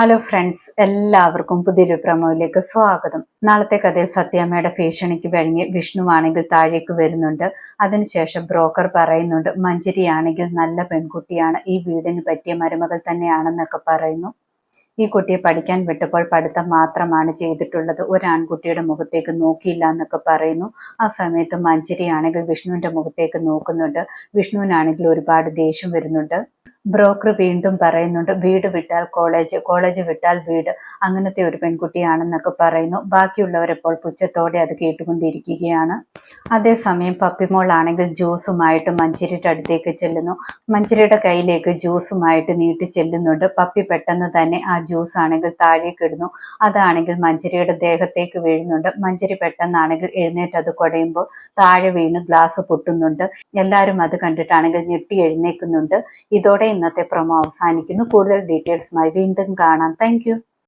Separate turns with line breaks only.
Hello friends എല്ലാവർക്കും പുതിയൊരു പ്രമോയിലേക്ക് സ്വാഗതം. നാളത്തെ കഥയിൽ സത്യാമ്മയുടെ ഭീഷണിക്ക് വിഷ്ണു വിഷ്ണുവാണെങ്കിൽ താഴേക്ക് വരുന്നുണ്ട്. അതിനുശേഷം ബ്രോക്കർ പറയുന്നുണ്ട് മഞ്ജരിയാണെങ്കിൽ നല്ല പെൺകുട്ടിയാണ്. ഈ വീടിന് പറ്റിയ മരുമകൾ തന്നെയാണെന്നൊക്കെ പറയുന്നു. ഈ കുട്ടിയെ പഠിക്കാൻ വിട്ടപ്പോൾ പഠിത്തം മാത്രമാണ് ചെയ്തിട്ടുള്ളത്. ഒരാൺകുട്ടിയുടെ മുഖത്തേക്ക് നോക്കിയില്ല എന്നൊക്കെ പറയുന്നു. ആ സമയത്ത് മഞ്ജരി ആണെങ്കിൽ വിഷ്ണുവിന്റെ മുഖത്തേക്ക് നോക്കുന്നുണ്ട്. വിഷ്ണുവിനാണെങ്കിൽ ഒരുപാട് ദേഷ്യം വരുന്നുണ്ട്. ബ്രോക്കർ വീണ്ടും പറയുന്നുണ്ട് വീട് വിട്ടാൽ കോളേജ് കോളേജ് വിട്ടാൽ വീട് അങ്ങനത്തെ ഒരു പെൺകുട്ടിയാണെന്നൊക്കെ പറയുന്നു. ബാക്കിയുള്ളവരെപ്പോൾ പുച്ഛത്തോടെ അത് കേട്ടുകൊണ്ടിരിക്കുകയാണ്. അതേസമയം പപ്പിമോളാണെങ്കിൽ ജ്യൂസുമായിട്ട് മഞ്ചിരിയുടെ അടുത്തേക്ക് ചെല്ലുന്നു. മഞ്ചിരിയുടെ കയ്യിലേക്ക് ജ്യൂസുമായിട്ട് നീട്ടി ചെല്ലുന്നുണ്ട്. പപ്പി പെട്ടെന്ന് തന്നെ ആ ജ്യൂസ് ആണെങ്കിൽ താഴേക്ക് ഇടുന്നു. അതാണെങ്കിൽ മഞ്ചിരിയുടെ ദേഹത്തേക്ക് വീഴുന്നുണ്ട്. മഞ്ചിരി പെട്ടെന്നാണെങ്കിൽ എഴുന്നേറ്റ് അത് കുടയുമ്പോൾ താഴെ വീണ് ഗ്ലാസ് പൊട്ടുന്നുണ്ട്. എല്ലാവരും അത് കണ്ടിട്ടാണെങ്കിൽ ഞെട്ടി എഴുന്നേക്കുന്നുണ്ട് ഇതോടെ ഇന്നത്തെ പ്രമോ അവസാനിക്കുന്നു. കൂടുതൽ ഡീറ്റെയിൽസുമായി വീണ്ടും കാണാം. താങ്ക്